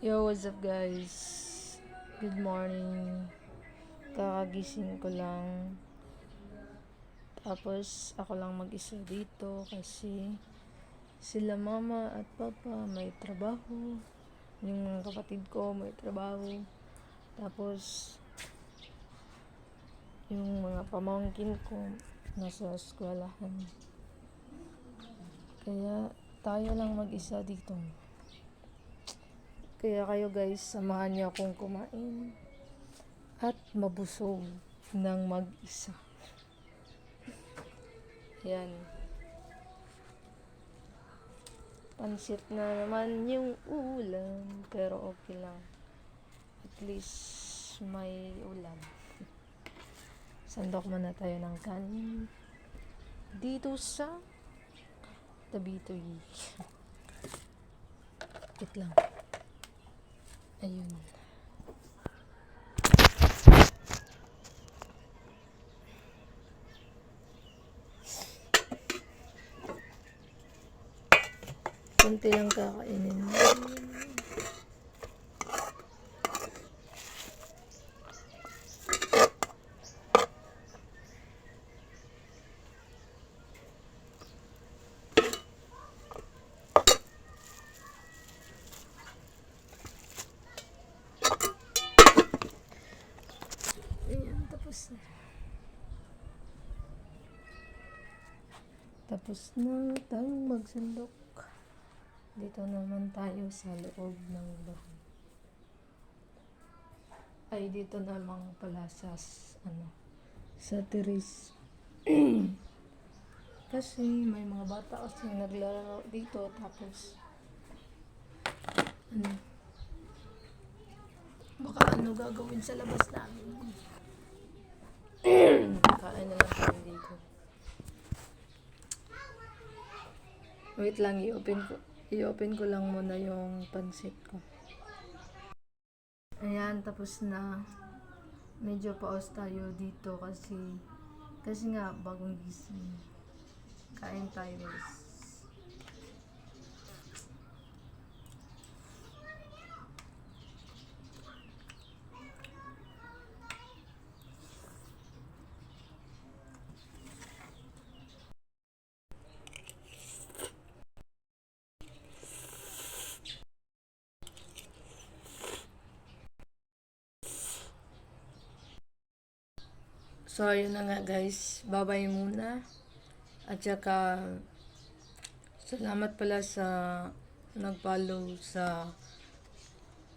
Yo, what's up guys? Good morning. Kakagising ko lang. Tapos ako lang mag-isa dito kasi sila mama at papa may trabaho. Yung mga kapatid ko may trabaho. Tapos yung mga pamangkin ko nasa eskwelahan. Kaya tayo lang mag-isa dito. Kaya kayo guys, samahan niyo akong kumain at mabusog ng mag-isa. Yan. Pansit na naman yung ulam, pero okay lang. At least may ulam. Sandok muna tayo ng kanin dito sa Tabitoy. Wait lang. Ayun. Kunti lang kakainin. Ayan, tapos na. Tapos na tayong magsandok. Dito naman tayo sa loob ng bahay. Ay, dito naman pala sa, ano, sa teres. kasi may mga bata kasi naglalaro dito tapos ano, baka ano gagawin sa labas namin. Kain na lang kami dito. Wait lang, i-open ko. I-open ko lang muna yung pansit ko. Ayan, tapos na. Medyo paos tayo dito kasi kasi nga bagong gising. Kain tayo guys. So, ayun na nga guys. Babay muna. At saka, salamat pala sa nag-follow sa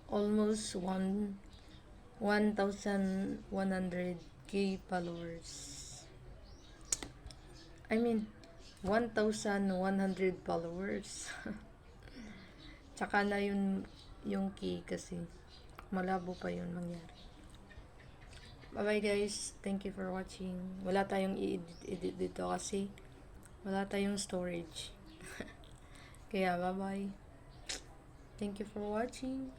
almost one 1,100k followers. I mean, 1,100 followers. Tsaka na yun yung key kasi malabo pa yun mangyari. Bye-bye guys. Thank you for watching. Wala tayong i-edit dito kasi wala tayong storage. Kaya bye-bye. Thank you for watching.